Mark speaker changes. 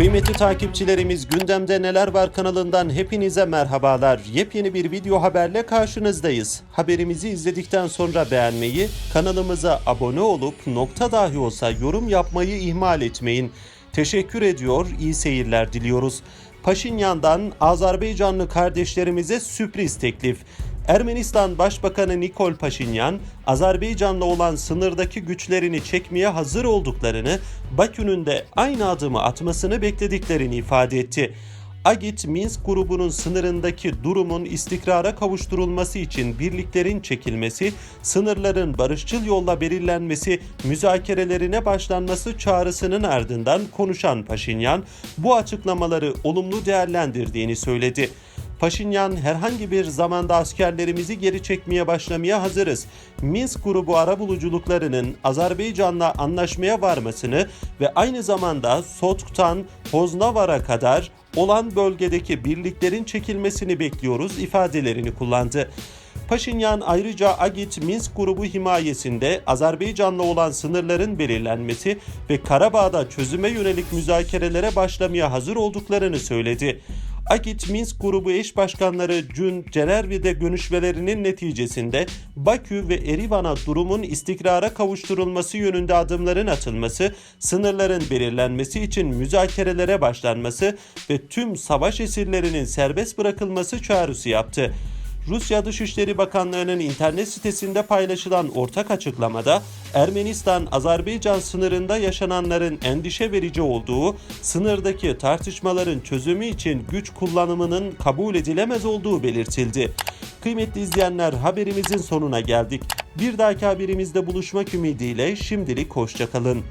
Speaker 1: Kıymetli takipçilerimiz gündemde neler var kanalından hepinize merhabalar. Yepyeni bir video haberle karşınızdayız. Haberimizi izledikten sonra beğenmeyi, kanalımıza abone olup nokta dahi olsa yorum yapmayı ihmal etmeyin. Teşekkür ediyor, iyi seyirler diliyoruz. Paşinyan'dan Azerbaycanlı kardeşlerimize sürpriz teklif. Ermenistan Başbakanı Nikol Paşinyan, Azerbaycan'la olan sınırdaki güçlerini çekmeye hazır olduklarını, Bakü'nün de aynı adımı atmasını beklediklerini ifade etti. Agit Minsk grubunun sınırındaki durumun istikrara kavuşturulması için birliklerin çekilmesi, sınırların barışçıl yolla belirlenmesi, müzakerelerine başlanması çağrısının ardından konuşan Paşinyan bu açıklamaları olumlu değerlendirdiğini söyledi. Paşinyan herhangi bir zamanda askerlerimizi geri çekmeye başlamaya hazırız. Minsk grubu arabuluculuklarının Azerbaycan'la anlaşmaya varmasını ve aynı zamanda Sotk'tan Poznavar'a kadar olan bölgedeki birliklerin çekilmesini bekliyoruz ifadelerini kullandı. Paşinyan ayrıca Agit Minsk grubu himayesinde Azerbaycan'la olan sınırların belirlenmesi ve Karabağ'da çözüme yönelik müzakerelere başlamaya hazır olduklarını söyledi. Akit Minsk grubu eş başkanları Cün Cenervi'de görüşmelerinin neticesinde Bakü ve Erivan'a durumun istikrara kavuşturulması yönünde adımların atılması, sınırların belirlenmesi için müzakerelere başlanması ve tüm savaş esirlerinin serbest bırakılması çağrısı yaptı. Rusya Dışişleri Bakanlığı'nın internet sitesinde paylaşılan ortak açıklamada Ermenistan-Azerbaycan sınırında yaşananların endişe verici olduğu, sınırdaki tartışmaların çözümü için güç kullanımının kabul edilemez olduğu belirtildi. Kıymetli izleyenler haberimizin sonuna geldik. Bir dahaki haberimizde buluşmak ümidiyle şimdilik hoşçakalın.